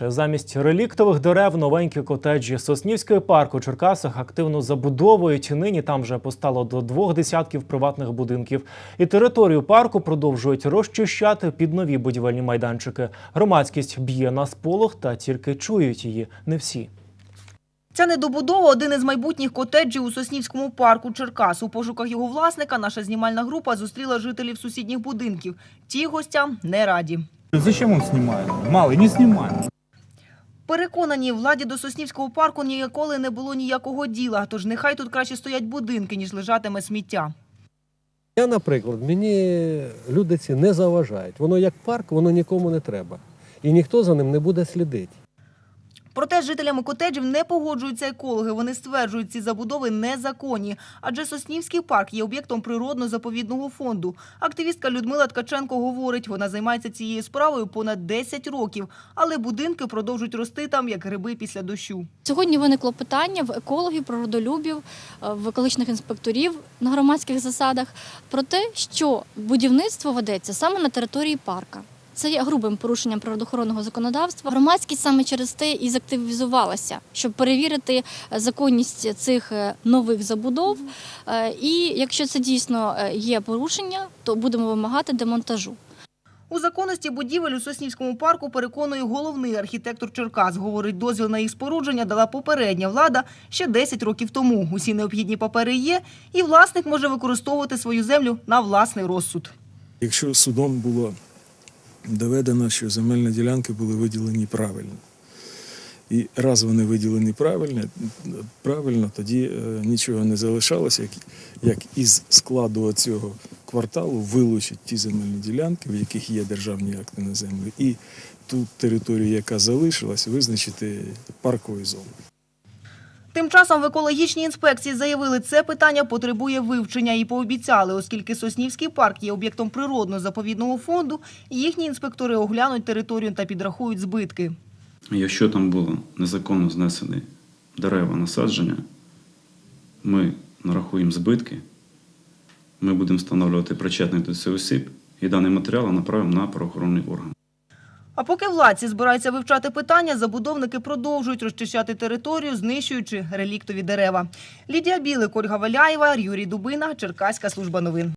Замість реліктових дерев новенькі котеджі Соснівський парк у Черкасах активно забудовують. Нині там вже постало до двох десятків приватних будинків. І територію парку продовжують розчищати під нові будівельні майданчики. Громадськість б'є на сполох та тільки чують її не всі. Ця недобудова – один із майбутніх котеджів у Соснівському парку Черкас. У пошуках його власника наша знімальна група зустріла жителів сусідніх будинків. Ті гостям не раді. Зачем он снимает? Малый, не снимай. Переконані, владі до Соснівського парку ніколи не було ніякого діла, тож нехай тут краще стоять будинки, ніж лежатиме сміття. Я, наприклад, мені люди ці не заважають. Воно як парк, воно нікому не треба. І ніхто за ним не буде слідити. Проте з жителями котеджів не погоджуються екологи. Вони стверджують, ці забудови незаконні. Адже Соснівський парк є об'єктом природно-заповідного фонду. Активістка Людмила Ткаченко говорить, вона займається цією справою понад 10 років. Але будинки продовжують рости там, як гриби після дощу. Сьогодні виникло питання в екологів, природолюбів, е, в екологічних інспекторів на громадських засадах про те, що будівництво ведеться саме на території парка. Це є грубим порушенням природоохоронного законодавства. Громадськість саме через те і закtivізувалася, щоб перевірити е, законність цих е, нових забудов. Е, І якщо це дійсно є порушення, то будемо вимагати демонтажу. У законності будівель у Соснівському парку переконує головний архітектор Черкас. Говорить, дозвіл на їх спорудження дала попередня влада ще 10 років тому. Усі необхідні папери є, і власник може використовувати свою землю на власний розсуд. Якщо судом було доведено, що земельні ділянки були виділені правильно. І раз вони виділені правильно, правильно тоді е, нічого не залишалося, як, як із складу цього кварталу вилучити ті земельні ділянки, в яких є державні акти на землю, і ту територію, яка залишилась, визначити парковою зоною. Тим часом в екологічній інспекції заявили, це питання потребує вивчення і пообіцяли, оскільки Соснівський парк є об'єктом природно-заповідного фонду, їхні інспектори оглянуть територію та підрахують збитки. Якщо там було незаконно знесені дерева насадження, ми нарахуємо збитки, ми будемо встановлювати причетних до цих осіб і даний матеріал направимо на правоохоронний орган. А поки владці збираються вивчати питання, забудовники продовжують розчищати територію, знищуючи реліктові дерева. Лідія Білик, Ольга Валяєва, Юрій Дубина, Черкаська служба новин.